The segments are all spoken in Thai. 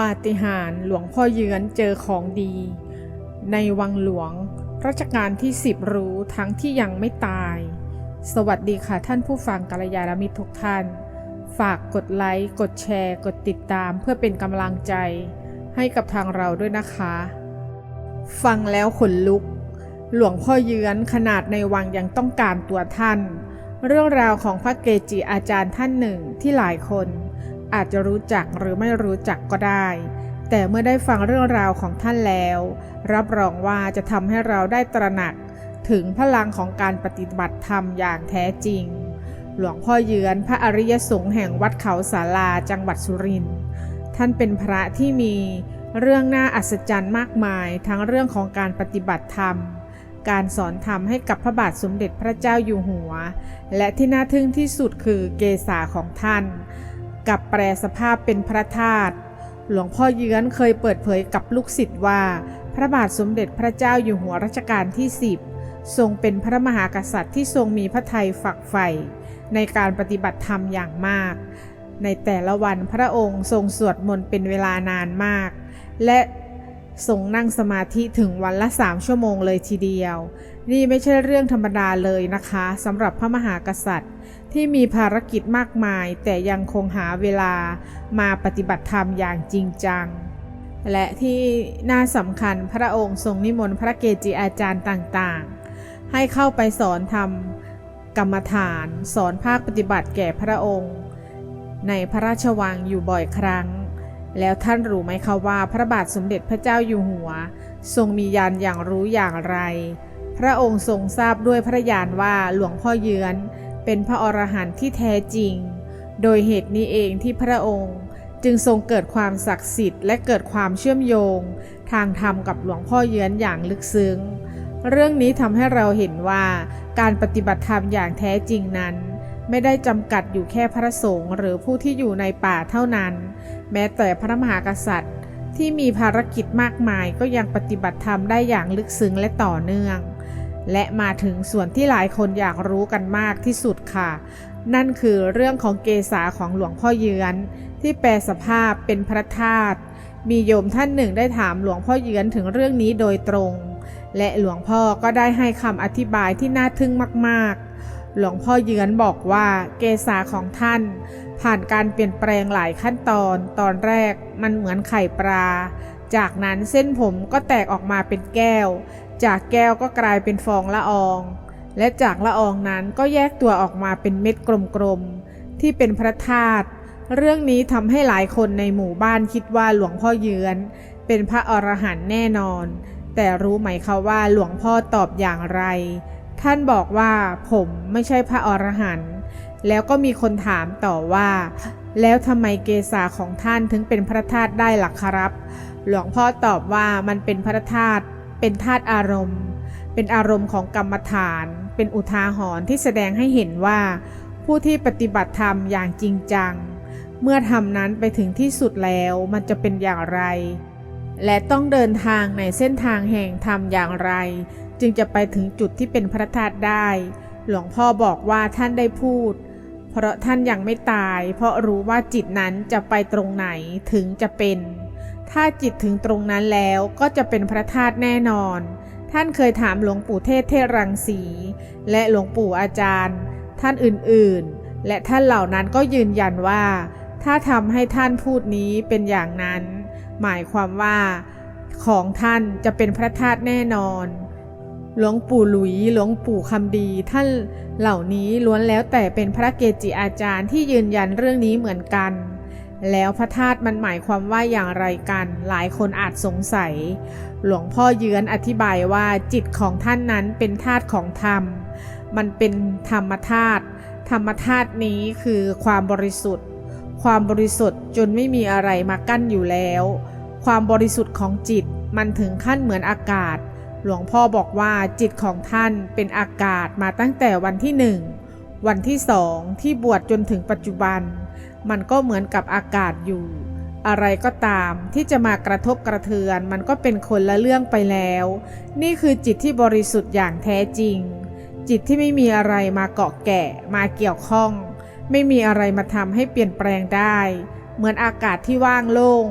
ปาฏิหาริย์หลวงพ่อเยือนเจอของดี ในวังหลวง รัชกาลที่10รู้ทั้งที่ยังไม่ตาย สวัสดีค่ะท่านผู้ฟังกัลยาณมิตรทุกท่าน ฝากกดไลค์ กดแชร์ กดติดตามเพื่อเป็นกำลังใจ ให้กับทางเราด้วยนะคะ ฟังแล้วขนลุก หลวงพ่อเยือนขนาดในวังยังต้องการตัวท่าน เรื่องราวของพระเกจิอาจารย์ท่านหนึ่งที่หลายคน อาจจะรู้จักหรือไม่รู้จักก็ได้ แต่เมื่อได้ฟังเรื่องราวของท่านแล้ว รับรองว่าจะทำให้เราได้ตระหนัก ถึงพลังของการปฏิบัติธรรมอย่างแท้จริง หลวงพ่อเยือนพระอริยสงฆ์แห่งวัดเขาสาลาจังหวัดสุรินทร์ท่านเป็นพระที่มีเรื่องน่าอัศจรรย์มากมาย ทั้งเรื่องของการปฏิบัติธรรม การสอนธรรมให้กับพระบาทสมเด็จพระเจ้าอยู่หัว และที่น่าทึ่งที่สุดคือเกษาของท่าน กับแปรสภาพเป็นพระธาตุหลวงพ่อเยื้อนเคยเปิดเผยกับลูกศิษย์ว่า พระบาทสมเด็จพระเจ้าอยู่หัวรัชกาลที่ 10 ทรงเป็นพระมหากษัตริย์ที่ทรงมีพระทัยฝักใฝ่ในการปฏิบัติธรรมอย่างมาก ในแต่ละวันพระองค์ทรงสวดมนต์เป็นเวลานานมาก และทรงนั่งสมาธิถึงวันละสามชั่วโมงเลยทีเดียว นี่ไม่ใช่เรื่องธรรมดาเลยนะคะสำหรับพระมหากษัตริย์ ที่มีภารกิจมากมาย แต่ยังคงหาเวลามาปฏิบัติธรรมอย่างจริงจัง และที่น่าสำคัญพระองค์ทรงนิมนต์พระเกจิอาจารย์ต่างๆ ให้เข้าไปสอนธรรมกรรมฐาน สอนภาคปฏิบัติแก่พระองค์ ในพระราชวังอยู่บ่อยครั้ง แล้วท่านรู้ไหมคะว่าพระบาทสมเด็จพระเจ้าอยู่หัว ทรงมียานอย่างรู้อย่างไร พระองค์ทรงทราบด้วยพระญาณว่าหลวงพ่อเยือน เป็นพระอรหันต์ที่แท้จริง โดยเหตุนี้เองที่พระองค์จึงทรงเกิดความศักดิ์สิทธิ์และเกิดความเชื่อมโยง ทางธรรมกับหลวงพ่อเยือนอย่างลึกซึ้ง เรื่องนี้ทำให้เราเห็นว่าการปฏิบัติธรรมอย่างแท้จริงนั้น ไม่ได้จำกัดอยู่แค่พระสงฆ์หรือผู้ที่อยู่ในป่าเท่านั้น แม้แต่พระมหากษัตริย์ ที่มีภารกิจมากมายก็ยังปฏิบัติธรรมได้อย่างลึกซึ้งและต่อเนื่อง และมาถึงส่วนที่หลายคนอยากรู้กันมากที่สุดค่ะ นั่นคือเรื่องของเกษาของหลวงพ่อเยือน ที่แปลสภาพเป็นพระธาตุมีโยมท่านหนึ่งได้ถามหลวงพ่อเยือนถึงเรื่องนี้โดยตรง และหลวงพ่อก็ได้ให้คำอธิบายที่น่าทึ่งมากๆ หลวงพ่อเยือนบอกว่าเกษาของท่าน ผ่านการเปลี่ยนแปลงหลายขั้นตอน ตอนแรกมันเหมือนไข่ปลาจากนั้นเส้นผมก็แตกออกมาเป็นแก้ว จากแก้วก็กลายเป็นฟองละออง และจากละอองนั้นก็แยกตัวออกมาเป็นเม็ดกลมๆ ที่เป็นพระธาตุ เรื่องนี้ทำให้หลายคนในหมู่บ้านคิดว่าหลวงพ่อเยือนเป็นพระอรหันต์แน่นอน แต่รู้ไหมคะว่าหลวงพ่อตอบอย่างไร ท่านบอกว่าผมไม่ใช่พระอรหันต์ แล้วก็มีคนถามต่อว่า แล้วทำไมเกษาของท่านถึงเป็นพระธาตุได้ล่ะครับ หลวงพ่อตอบว่ามันเป็นพระธาตุ เป็นธาตุอารมณ์ เป็นอารมณ์ของกรรมฐาน เป็นอุทาหรณ์ที่แสดงให้เห็นว่า ผู้ที่ปฏิบัติธรรมอย่างจริงจัง เมื่อทำนั้นไปถึงที่สุดแล้วมันจะเป็นอย่างไร และต้องเดินทางในเส้นทางแห่งธรรมอย่างไร จึงจะไปถึงจุดที่เป็นพระธาตุได้ หลวงพ่อบอกว่าท่านได้พูด เพราะท่านยังไม่ตาย เพราะรู้ว่าจิตนั้นจะไปตรงไหนถึงจะเป็น ถ้าจิตถึงตรงนั้นแล้วก็จะเป็นพระธาตุแน่นอน ท่านเคยถามหลวงปู่เทศเทศรังสี และหลวงปู่อาจารย์ ท่านอื่นๆ และท่านเหล่านั้นก็ยืนยันว่า ถ้าทำให้ท่านพูดนี้เป็นอย่างนั้น หมายความว่า ของท่านจะเป็นพระธาตุแน่นอน หลวงปู่หลุยหลวงปู่คำดี ท่านเหล่านี้ล้วนแล้วแต่เป็นพระเกจิอาจารย์ที่ยืนยันเรื่องนี้เหมือนกัน แล้วพระธาตุมันหมายความว่าอย่างไรกัน หลายคนอาจสงสัย หลวงพ่อเยือนอธิบายว่าจิตของท่านนั้นเป็นธาตุของธรรม มันเป็นธรรมธาตุ ธรรมธาตุนี้คือความบริสุทธิ์ ความบริสุทธิ์จนไม่มีอะไรมากั้นอยู่แล้ว ความบริสุทธิ์ของจิตมันถึงขั้นเหมือนอากาศ หลวงพ่อบอกว่าจิตของท่านเป็นอากาศมาตั้งแต่วันที่หนึ่ง วันที่สองที่บวชจนถึงปัจจุบัน มันก็เหมือนกับอากาศอยู่ อะไรก็ตามที่จะมากระทบกระเทือน มันก็เป็นคนละเรื่องไปแล้ว นี่คือจิตที่บริสุทธิ์อย่างแท้จริง จิตที่ไม่มีอะไรมาเกาะแกะมาเกี่ยวข้อง ไม่มีอะไรมาทำให้เปลี่ยนแปลงได้ เหมือนอากาศที่ว่างโล่ง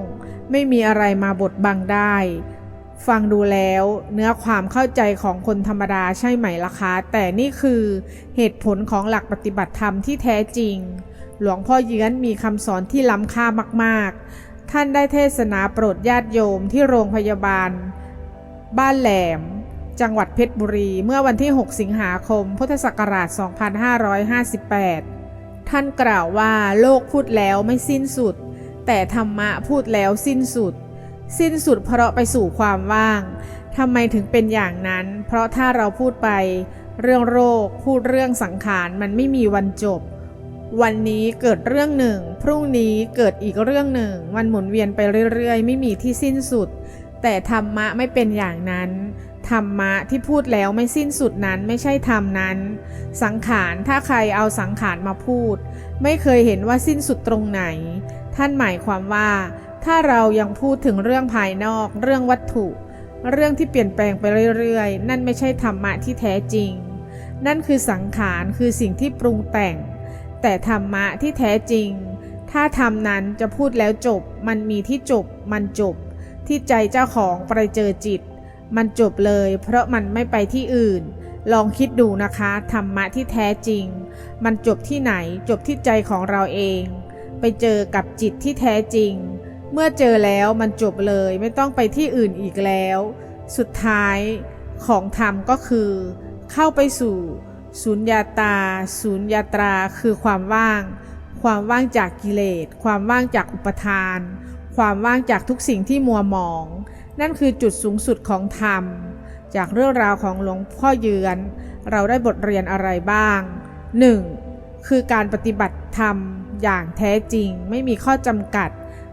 ไม่มีอะไรมาบดบังได้ฟังดูแล้วเนื้อความเข้าใจของคนธรรมดาใช่ไหมล่ะคะ แต่นี่คือเหตุผลของหลักปฏิบัติธรรมที่แท้จริง หลวงพ่อเยื้อนมีคำสอนที่ล้ำค่ามากๆ ท่านได้เทศนาโปรดญาติโยมที่โรงพยาบาล บ้านแหลม จังหวัดเพชรบุรีเมื่อวันที่ 6 สิงหาคม พุทธศักราช 2558 ท่านกล่าวว่าโลกพูดแล้วไม่สิ้นสุด แต่ธรรมะพูดแล้วสิ้นสุด สิ้นสุดเพราะไปสู่ความว่างทำไมถึงเป็นอย่างนั้น เพราะถ้าเราพูดไป เรื่องโรคพูดเรื่องสังขารมันไม่มีวันจบ วันนี้เกิดเรื่องหนึ่ง พรุ่งนี้เกิดอีกเรื่องหนึ่ง มันหมุนเวียนไปเรื่อยๆ ไม่มีที่สิ้นสุด แต่ธรรมะไม่เป็นอย่างนั้นธรรมะที่พูดแล้วไม่สิ้นสุดนั้นไม่ใช่ธรรมนั้น สังขารถ้าใครเอาสังขารมาพูด ไม่เคยเห็นว่าสิ้นสุดตรงไหน ท่านหมายความว่า ถ้าเรายังพูดถึงเรื่องภายนอก เรื่องวัตถุ เรื่องที่เปลี่ยนแปลงไปเรื่อยๆ นั่นไม่ใช่ธรรมะที่แท้จริง นั่นคือสังขารคือสิ่งที่ปรุงแต่ง แต่ธรรมะที่แท้จริง ถ้าทำนั้นจะพูดแล้วจบ มันมีที่จบ มันจบ ที่ใจเจ้าของไปเจอจิต มันจบเลย เพราะมันไม่ไปที่อื่น ลองคิดดูนะคะธรรมะที่แท้จริง มันจบที่ไหนจบที่ใจของเราเอง ไปเจอกับจิตที่แท้จริง เมื่อเจอแล้วมันจบเลยไม่ต้องไปที่อื่นอีกแล้ว สุดท้ายของธรรมก็คือ เข้าไปสู่ สุญญาตาสุญญาตราคือความว่าง ความว่างจากกิเลส ความว่างจากอุปทาน ความว่างจากทุกสิ่งที่มัวหมอง นั่นคือจุดสูงสุดของธรรม จากเรื่องราวของหลวงพ่อเยือน เราได้บทเรียนอะไรบ้าง 1. คือการปฏิบัติธรรมอย่างแท้จริงไม่มีข้อจำกัด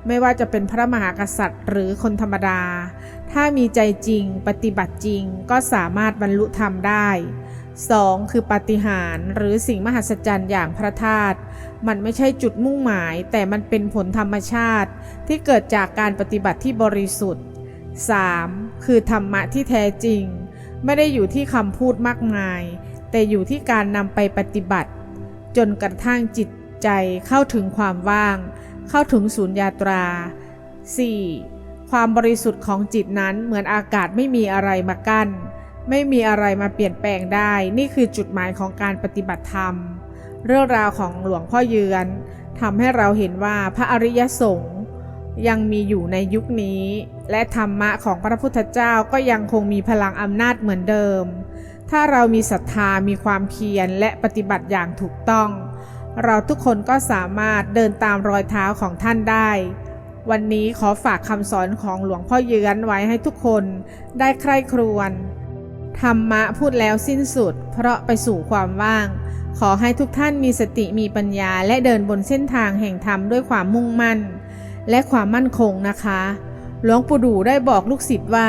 ไม่ว่าจะเป็นพระมหากษัตริย์หรือคนธรรมดา ถ้ามีใจจริงปฏิบัติจริงก็สามารถบรรลุธรรมได้ 2. คือปาฏิหาริย์หรือสิ่งมหัศจรรย์อย่างพระธาตุมันไม่ใช่จุดมุ่งหมาย แต่มันเป็นผลธรรมชาติที่เกิดจากการปฏิบัติที่บริสุทธิ์ 3. คือธรรมะที่แท้จริง ไม่ได้อยู่ที่คำพูดมากมาย แต่อยู่ที่การนำไปปฏิบัติ จนกระทั่งจิตใจเข้าถึงความว่าง เข้าถึงศูนย์ยาตรา 4. ความบริสุทธิ์ของจิตนั้นเหมือนอากาศไม่มีอะไรมากั้น ไม่มีอะไรมาเปลี่ยนแปลงได้ นี่คือจุดหมายของการปฏิบัติธรรม เรื่องราวของหลวงพ่อเยือนทำให้เราเห็นว่าพระอริยสงฆ์ยังมีอยู่ในยุคนี้ และธรรมะของพระพุทธเจ้าก็ยังคงมีพลังอำนาจเหมือนเดิม ถ้าเรามีศรัทธามีความเพียรและปฏิบัติอย่างถูกต้อง เราทุกคนก็สามารถเดินตามรอยเท้าของท่านได้ วันนี้ขอฝากคำสอนของหลวงพ่อเยือนไว้ให้ทุกคนได้ใคร่ครวญ ธรรมะพูดแล้วสิ้นสุด เพราะไปสู่ความว่าง ขอให้ทุกท่านมีสติมีปัญญา และเดินบนเส้นทางแห่งธรรมด้วยความมุ่งมั่น และความมั่นคงนะคะ หลวงปู่ดูได้บอกลูกศิษย์ว่า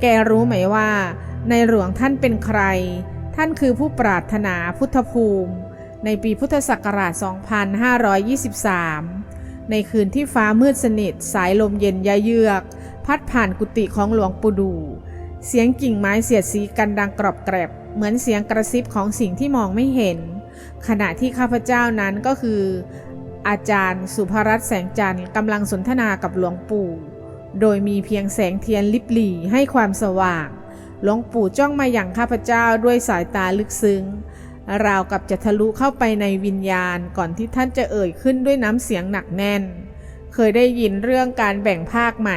แกรู้ไหมว่า ในหลวงท่านเป็นใคร ท่านคือผู้ปรารถนาพุทธภูมิ ในปีพุทธศักราช 2523 ในคืนที่ฟ้ามืดสนิทสายลมเย็นยะเยือก พัดผ่านกุฏิของหลวงปู่ดู เสียงกิ่งไม้เสียดสีกันดังกรอบแกรบ เหมือนเสียงกระซิบของสิ่งที่มองไม่เห็น ขณะที่ข้าพเจ้านั้นก็คือ อาจารย์สุภรัตน์แสงจันทร์กำลังสนทนากับหลวงปู่ โดยมีเพียงแสงเทียนลิบหลี่ให้ความสว่าง หลวงปู่จ้องมาอย่างข้าพเจ้าด้วยสายตาลึกซึ้ง ราวกับจะทะลุเข้าไปในวิญญาณก่อนที่ท่านจะเอ่ยขึ้นด้วยน้ำเสียงหนักแน่น เคยได้ยินเรื่องการแบ่งภาคไหม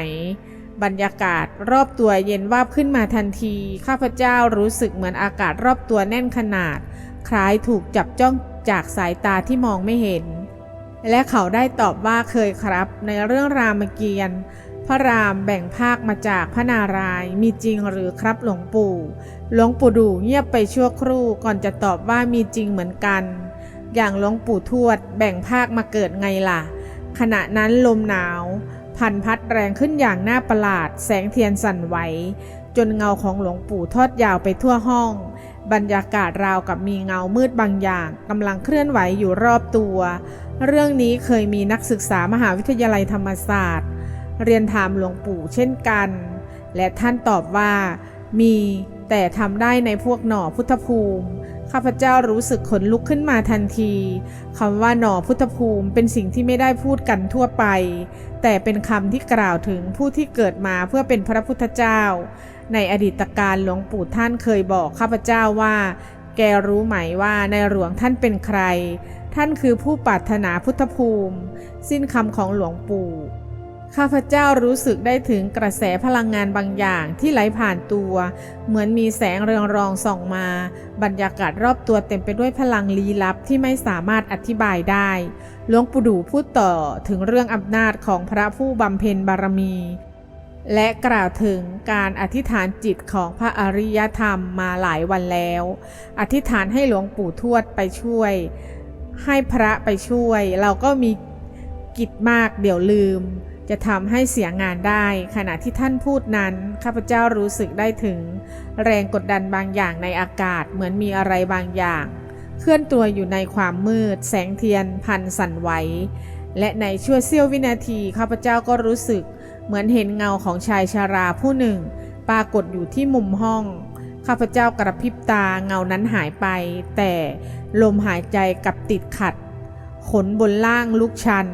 บรรยากาศรอบตัวเย็นวาบขึ้นมาทันที ข้าพเจ้ารู้สึกเหมือนอากาศรอบตัวแน่นขนาด คล้ายถูกจับจ้องจากสายตาที่มองไม่เห็น และเขาได้ตอบว่าเคยครับ ในเรื่องรามเกียรติ์พระรามแบ่งภาคมาจากพระนารายมีจริงหรือครับหลวงปู่ หลวงปู่ดูเงียบไปชั่วครู่ก่อนจะตอบว่ามีจริงเหมือนกัน อย่างหลวงปู่ทวดแบ่งภาคมาเกิดไงล่ะ ขณะนั้นลมหนาว พันพัดแรงขึ้นอย่างน่าประหลาด แสงเทียนสั่นไหว จนเงาของหลวงปู่ทอดยาวไปทั่วห้อง บรรยากาศราวกับมีเงามืดบางอย่างกำลังเคลื่อนไหวอยู่รอบตัว เรื่องนี้เคยมีนักศึกษามหาวิทยาลัยธรรมศาสตร์ เรียนถามหลวงปู่เช่นกัน และท่านตอบว่า มีแต่ทำได้ในพวกหน่อพุทธภูมิ ข้าพเจ้ารู้สึกขนลุกขึ้นมาทันทีคำว่าหน่อพุทธภูมิเป็นสิ่งที่ไม่ได้พูดกันทั่วไป แต่เป็นคำที่กล่าวถึงผู้ที่เกิดมาเพื่อเป็นพระพุทธเจ้า ในอดีตการหลวงปู่ท่านเคยบอกข้าพเจ้าว่า แกรู้ไหมว่าในหลวงท่านเป็นใคร ท่านคือผู้ปรารถนาพุทธภูมิ สิ้นคำของหลวงปู่ ข้าพเจ้ารู้สึกได้ถึงกระแสพลังงานบางอย่างที่ไหลผ่านตัว เหมือนมีแสงเรืองรองส่องมา บรรยากาศรอบตัวเต็มไปด้วยพลังลี้ลับที่ไม่สามารถอธิบายได้หลวงปู่ดูพูดต่อถึงเรื่องอำนาจของพระผู้บำเพ็ญบารมี และกล่าวถึงการอธิษฐานจิตของพระอริยธรรมมาหลายวันแล้ว อธิษฐานให้หลวงปู่ทวดไปช่วย ให้พระไปช่วย เราก็มีกิจมากเดี๋ยวลืม จะทำให้เสียงานได้ ขณะที่ท่านพูดนั้น ข้าพเจ้ารู้สึกได้ถึง แรงกดดันบางอย่างในอากาศเหมือนมีอะไรบางอย่าง เคลื่อนตัวอยู่ในความมืด แสงเทียนพันสั่นไหวและในชั่วเสี้ยววินาที ข้าพเจ้าก็รู้สึก เหมือนเห็นเงาของชายชาราผู้หนึ่ง ปรากฏอยู่ที่มุมห้อง ข้าพเจ้ากระพริบตาเงานั้นหายไป แต่ลมหายใจกลับติดขัด ขนบนล่างลุกชัน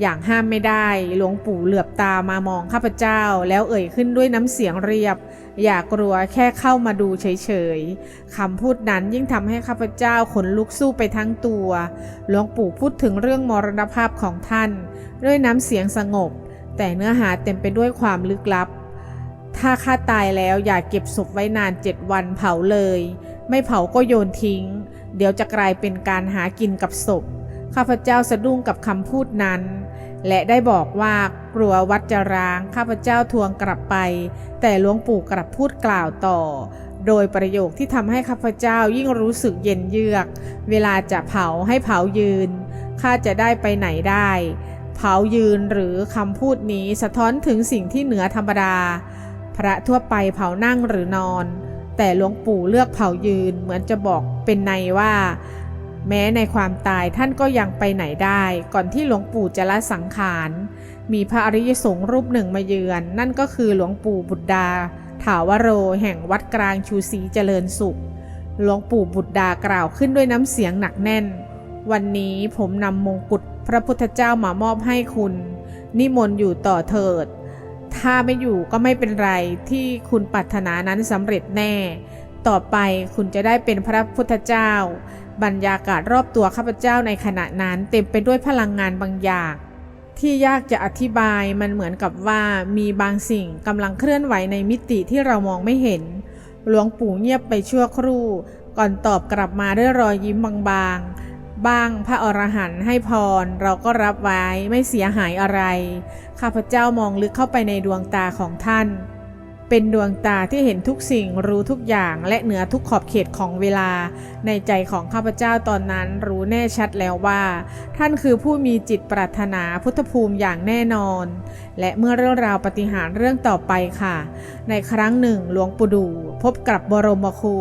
อย่างห้ามไม่ได้ หลวงปู่เหลือบตามามองข้าพเจ้า แล้วเอ่ยขึ้นด้วยน้ำเสียงเรียบ อย่ากลัวแค่เข้ามาดูเฉยๆคำพูดนั้นยิ่งทำให้ข้าพเจ้าขนลุกสู้ไปทั้งตัว หลวงปู่พูดถึงเรื่องมรณภาพของท่าน ด้วยน้ำเสียงสงบ แต่เนื้อหาเต็มไปด้วยความลึกลับ ถ้าข้าตายแล้วอย่าเก็บศพไว้นานเจ็ดวันเผาเลย ไม่เผาก็โยนทิ้ง เดี๋ยวจะกลายเป็นการหากินกับศพข้าพเจ้าสะดุ้งกับคำพูดนั้น และได้บอกว่ากลัววัดจะร้างข้าพเจ้าทวงกลับไป แต่หลวงปู่กลับพูดกล่าวต่อ โดยประโยคที่ทำให้ข้าพเจ้ายิ่งรู้สึกเย็นเยือก เวลาจะเผาให้เผายืนข้าจะได้ไปไหนได้ เผายืนหรือคำพูดนี้สะท้อนถึงสิ่งที่เหนือธรรมดา พระทั่วไปเผานั่งหรือนอน แต่หลวงปู่เลือกเผายืนเหมือนจะบอกเป็นในว่า แม้ในความตายท่านก็ยังไปไหนได้ ก่อนที่หลวงปู่จะละสังขาร มีพระอริยสงฆ์รูปหนึ่งมาเยือน นั่นก็คือหลวงปู่บุตรดา ถาวโร แห่งวัดกลางชูศรีเจริญสุข หลวงปู่บุตรดากล่าวขึ้นด้วยน้ำเสียงหนักแน่น วันนี้ผมนำมงกุฎพระพุทธเจ้ามามอบให้คุณ นิมนต์อยู่ต่อเถิด ถ้าไม่อยู่ก็ไม่เป็นไรที่คุณปรารถนานั้นสำเร็จแน่ ต่อไปคุณจะได้เป็นพระพุทธเจ้า บรรยากาศรอบตัวข้าพเจ้าในขณะนั้นเต็มไปด้วยพลังงานบางอย่าง ที่ยากจะอธิบายมันเหมือนกับว่ามีบางสิ่งกำลังเคลื่อนไหวในมิติที่เรามองไม่เห็น หลวงปู่เงียบไปชั่วครู่ ก่อนตอบกลับมาด้วยรอยยิ้มบางๆ บ้างพระอรหันต์ให้พร เราก็รับไว้ไม่เสียหายอะไร ข้าพเจ้ามองลึกเข้าไปในดวงตาของท่าน เป็นดวงตาที่เห็นทุกสิ่งรู้ทุกอย่างและเหนือทุกขอบเขตของเวลา ในใจของข้าพเจ้าตอนนั้นรู้แน่ชัดแล้วว่า ท่านคือผู้มีจิตปรารถนาพุทธภูมิอย่างแน่นอน และเมื่อเรื่องราวปฏิหารเรื่องต่อไปค่ะ ในครั้งหนึ่งหลวงปู่ดูพบกับบรมครู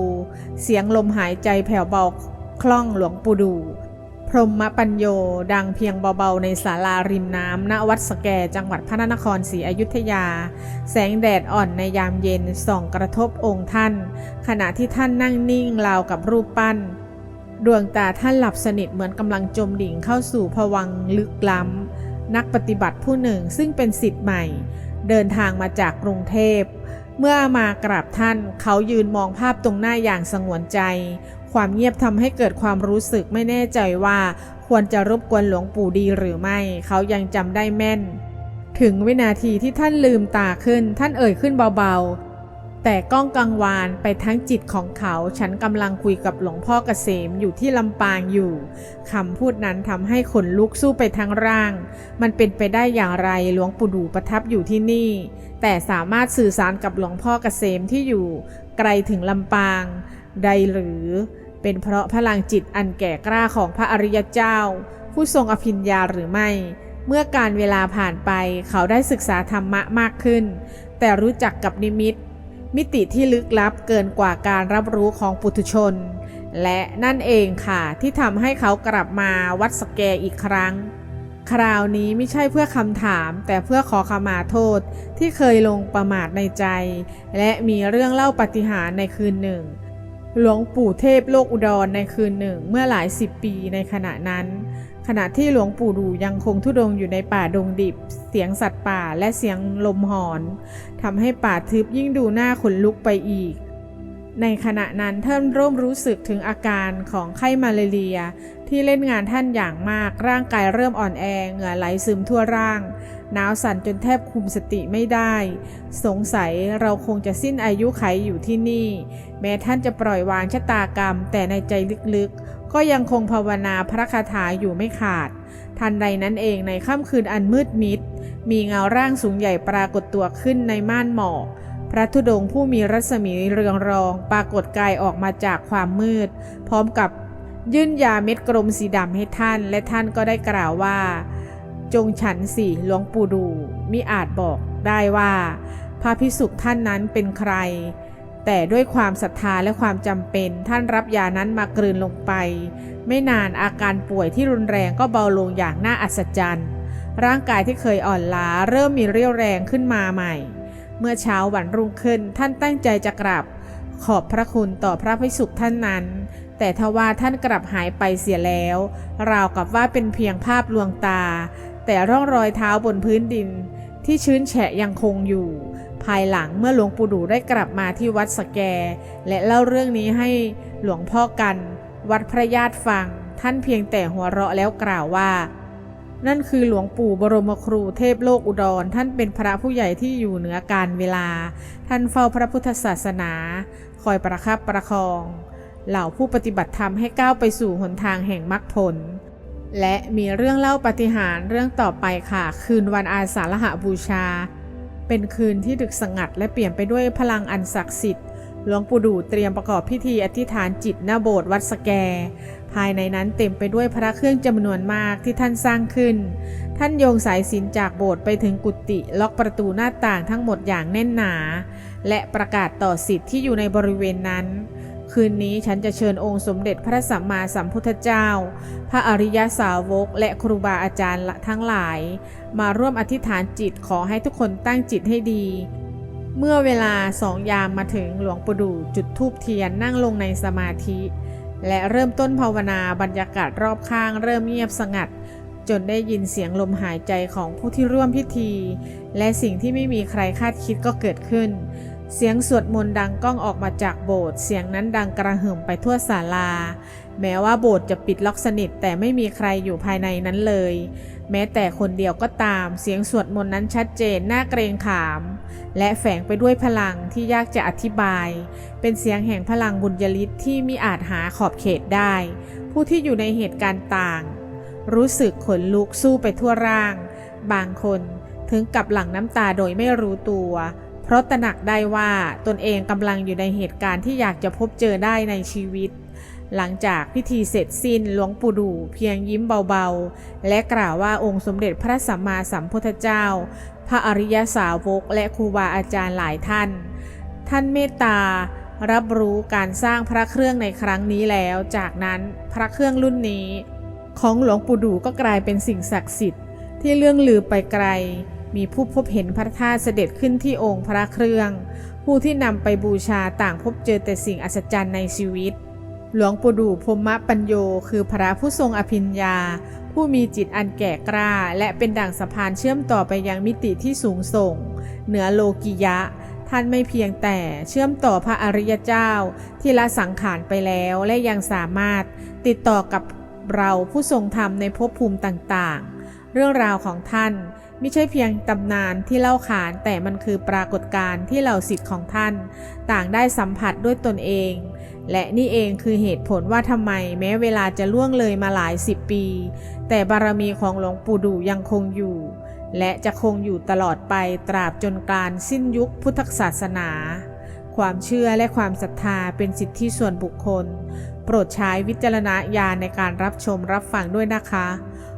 เสียงลมหายใจแผ่วเบาคล่องหลวงปู่ดู พรหมปัญโยดังเพียงเบาๆ ในศาลาริมน้ำณวัดสแกจังหวัดพระนครศรีอยุธยา แสงแดดอ่อนในยามเย็นส่องกระทบองค์ท่าน ขณะที่ท่านนั่งนิ่งราวกับรูปปั้น ดวงตาท่านหลับสนิทเหมือนกำลังจมดิ่งเข้าสู่ภวังลึกล้ำ นักปฏิบัติผู้หนึ่งซึ่งเป็นสิทธิ์ใหม่ เดินทางมาจากกรุงเทพเมื่อมากราบท่านเขายืนมองภาพตรงหน้าอย่างสงวนใจ ความเงียบทำให้เกิดความรู้สึกไม่แน่ใจว่าควรจะรบกวนหลวงปู่ดีหรือไม่ เขายังจำได้แม่น ถึงวินาทีที่ท่านลืมตาขึ้น ท่านเอ่ยขึ้นเบาๆ แต่ก้องกังวานไปทั้งจิตของเขา ฉันกำลังคุยกับหลวงพ่อเกษมอยู่ที่ลำปางอยู่ คำพูดนั้นทำให้ขนลุกสู้ไปทั้งร่าง มันเป็นไปได้อย่างไรหลวงปู่ดูประทับอยู่ที่นี่ แต่สามารถสื่อสารกับหลวงพ่อเกษมที่อยู่ ไกลถึงลำปาง ใดหรือ เป็นเพราะพลังจิตอันแก่กล้าของพระอริยเจ้า ผู้ทรงอภิญญาหรือไม่ เมื่อการเวลาผ่านไปเขาได้ศึกษาธรรมะมากขึ้น แต่รู้จักกับนิมิต มิติที่ลึกลับเกินกว่าการรับรู้ของปุถุชน และนั่นเองค่ะที่ทำให้เขากลับมาวัดสแกอีกครั้ง คราวนี้ไม่ใช่เพื่อคำถาม แต่เพื่อขอขมาโทษที่เคยลงประมาทในใจ และมีเรื่องเล่าปฏิหารในคืนหนึ่ง หลวงปู่เทพโลกอุดรในคืนหนึ่งเมื่อหลายสิบปีในขณะนั้น ขณะที่หลวงปู่ดูยังคงทุดงอยู่ในป่าดงดิบ เสียงสัตว์ป่าและเสียงลมหอนทำให้ป่าทึบยิ่งดูหน้าขนลุกไปอีก ในขณะนั้นท่านเริ่มรู้สึกถึงอาการของไข้มาเลเรีย ที่เล่นงานท่านอย่างมากร่างกายเริ่มอ่อนแอเหงื่อไหลซึมทั่วร่าง หนาวสั่นจนแทบคุมสติไม่ได้ สงสัยเราคงจะสิ้นอายุไขอยู่ที่นี่ แม้ท่านจะปล่อยวางชะตากรรม แต่ในใจลึกๆ ก็ยังคงภาวนาพระคาถาอยู่ไม่ขาด ทันใดนั้นเองในค่ำคืนอันมืดมิด มีเงาร่างสูงใหญ่ปรากฏตัวขึ้นในม่านหมอกพระธุดงค์ผู้มีรัศมีเรืองรอง ปรากฏกายออกมาจากความมืด พร้อมกับยื่นยาเม็ดกลมสีดำให้ท่าน และท่านก็ได้กล่าวว่า จงฉันสิหลวงปู่ดูมิอาจบอกได้ว่า พระพิสุกท่านนั้นเป็นใคร แต่ด้วยความศรัทธาและความจำเป็นท่านรับยานั้นมากลืนลงไป ไม่นานอาการป่วยที่รุนแรงก็เบาลงอย่างน่าอัศจรรย์ ร่างกายที่เคยอ่อนล้าเริ่มมีเรี่ยวแรงขึ้นมาใหม่ เมื่อเช้าวันรุ่งขึ้นท่านตั้งใจจะกลับ ขอบพระคุณต่อพระพิสุกท่านนั้นแต่ทว่าท่านกลับหายไปเสียแล้ว ราวกับว่าเป็นเพียงภาพลวงตา แต่ร่องรอยเท้าบนพื้นดิน ที่ชื้นแฉะยังคงอยู่ ภายหลังเมื่อหลวงปู่ดูได้กลับมาที่วัดสแก และเล่าเรื่องนี้ให้หลวงพ่อกัน วัดพระญาติฟัง ท่านเพียงแต่หัวเราะแล้วกล่าวว่า นั่นคือหลวงปู่บรมครูเทพโลกอุดร ท่านเป็นพระผู้ใหญ่ที่อยู่เหนือการเวลา ท่านเฝ้าพระพุทธศาสนา คอยประคับประคอง เหล่าผู้ปฏิบัติธรรมให้ก้าวไปสู่หนทางแห่งมรรคผล และมีเรื่องเล่าปฏิหารเรื่องต่อไปค่ะ คืนวันอาสาฬหบูชา เป็นคืนที่ดึกสงัดและเปลี่ยนไปด้วยพลังอันศักดิ์สิทธิ์หลวงปู่ดูเตรียมประกอบพิธีอธิษฐานจิตหน้าโบสถ์วัดสแก ภายในนั้นเต็มไปด้วยพระเครื่องจำนวนมากที่ท่านสร้างขึ้น ท่านโยงสายสินจากโบสถ์ไปถึงกุฏิล็อกประตูหน้าต่างทั้งหมดอย่างแน่นหนา และประกาศต่อสิทธิ์ที่อยู่ในบริเวณนั้น คืนนี้ฉันจะเชิญองค์สมเด็จพระสัมมาสัมพุทธเจ้า พระอริยสาวกและครูบาอาจารย์ทั้งหลาย มาร่วมอธิษฐานจิตขอให้ทุกคนตั้งจิตให้ดี เมื่อเวลาสองยามมาถึงหลวงปู่ดูจุดธูปเทียนนั่งลงในสมาธิ และเริ่มต้นภาวนาบรรยากาศรอบข้างเริ่มเงียบสงัด จนได้ยินเสียงลมหายใจของผู้ที่ร่วมพิธี และสิ่งที่ไม่มีใครคาดคิดก็เกิดขึ้น เสียงสวดมนต์ดังก้องออกมาจากโบสถ์เสียงนั้นดังกระหึ่มไปทั่วศาลา แม้ว่าโบสถ์จะปิดล็อกสนิทแต่ไม่มีใครอยู่ภายในนั้นเลย แม้แต่คนเดียวก็ตาม เสียงสวดมนต์นั้นชัดเจนน่าเกรงขาม และแฝงไปด้วยพลังที่ยากจะอธิบาย เป็นเสียงแห่งพลังบุญยฤทธิ์ที่มิอาจหาขอบเขตได้ ผู้ที่อยู่ในเหตุการณ์ต่าง รู้สึกขนลุกสู้ไปทั่วร่าง บางคนถึงกับหลั่งน้ำตาโดยไม่รู้ตัว เพราะตระหนักได้ว่าตนเองกำลังอยู่ในเหตุการณ์ที่อยากจะพบเจอได้ในชีวิต หลังจากพิธีเสร็จสิ้นหลวงปู่ดูเพียงยิ้มเบาๆ และกล่าวว่าองค์สมเด็จพระสัมมาสัมพุทธเจ้า พระอริยสาวกและครูบาอาจารย์หลายท่าน ท่านเมตตารับรู้การสร้างพระเครื่องในครั้งนี้แล้ว จากนั้นพระเครื่องรุ่นนี้ ของหลวงปู่ดูก็กลายเป็นสิ่งศักดิ์สิทธิ์ที่เรื่องลือไปไกล มีผู้พบเห็นพระธาตุเสด็จขึ้นที่องค์พระเครื่อง ผู้ที่นำไปบูชาต่างพบเจอแต่สิ่งอัศจรรย์ในชีวิต หลวงปู่ดูพรหมปัญโย คือพระผู้ทรงอภิญญา ผู้มีจิตอันแก่กล้า และเป็นดั่งสะพานเชื่อมต่อไปยังมิติที่สูงส่ง เหนือโลกิยะ ท่านไม่เพียงแต่เชื่อมต่อพระอริยเจ้า ที่ละสังขารไปแล้วและยังสามารถติดต่อกับเราผู้ทรงธรรมในภพภูมิต่างๆ เรื่องราวของท่าน ไม่ใช่เพียงตำนานที่เล่าขาน แต่มันคือปรากฏการณ์ที่เหล่าสิทธิ์ของท่าน ต่างได้สัมผัสด้วยตนเอง และนี่เองคือเหตุผลว่าทำไมแม้เวลาจะล่วงเลยมาหลายสิบปี แต่บารมีของหลวงปู่ดูยังคงอยู่ และจะคงอยู่ตลอดไปตราบจนการสิ้นยุคพุทธศาสนา ความเชื่อและความศรัทธาเป็นสิทธิส่วนบุคคล โปรดใช้วิจารณญาณในการรับชมรับฟังด้วยนะคะ